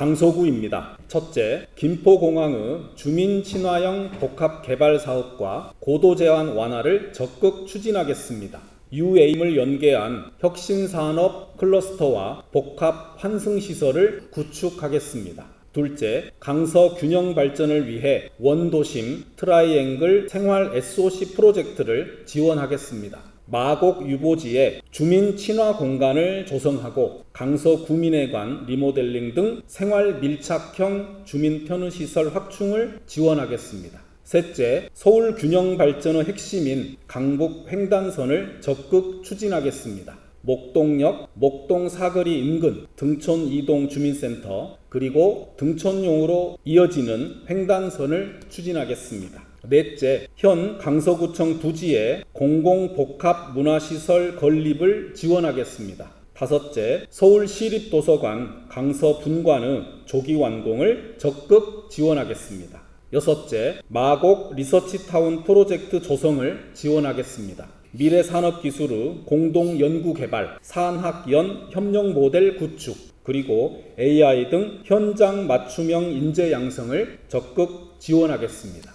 강서구입니다. 첫째, 김포공항의 주민 친화형 복합 개발 사업과 고도 제한 완화를 적극 추진하겠습니다. UA임을 연계한 혁신 산업 클러스터와 복합 환승 시설을 구축하겠습니다. 둘째, 강서 균형 발전을 위해 원도심 트라이앵글 생활 SOC 프로젝트를 지원하겠습니다. 마곡 유보지에 주민 친화 공간을 조성하고 강서 구민회관 리모델링 등 생활 밀착형 주민 편의 시설 확충을 지원하겠습니다. 셋째, 서울 균형 발전의 핵심인 강북 횡단선을 적극 추진하겠습니다. 목동역, 목동 사거리 인근 등촌 이동 주민센터 그리고 등촌용으로 이어지는 횡단선을 추진하겠습니다. 넷째, 현 강서구청 부지에 공공복합 문화시설 건립을 지원하겠습니다. 다섯째, 서울시립도서관 강서 분관의 조기 완공을 적극 지원하겠습니다. 여섯째, 마곡 리서치타운 프로젝트 조성을 지원하겠습니다. 미래 산업 기술의 공동 연구 개발, 산학연 협력 모델 구축, 그리고 AI 등 현장 맞춤형 인재 양성을 적극 지원하겠습니다.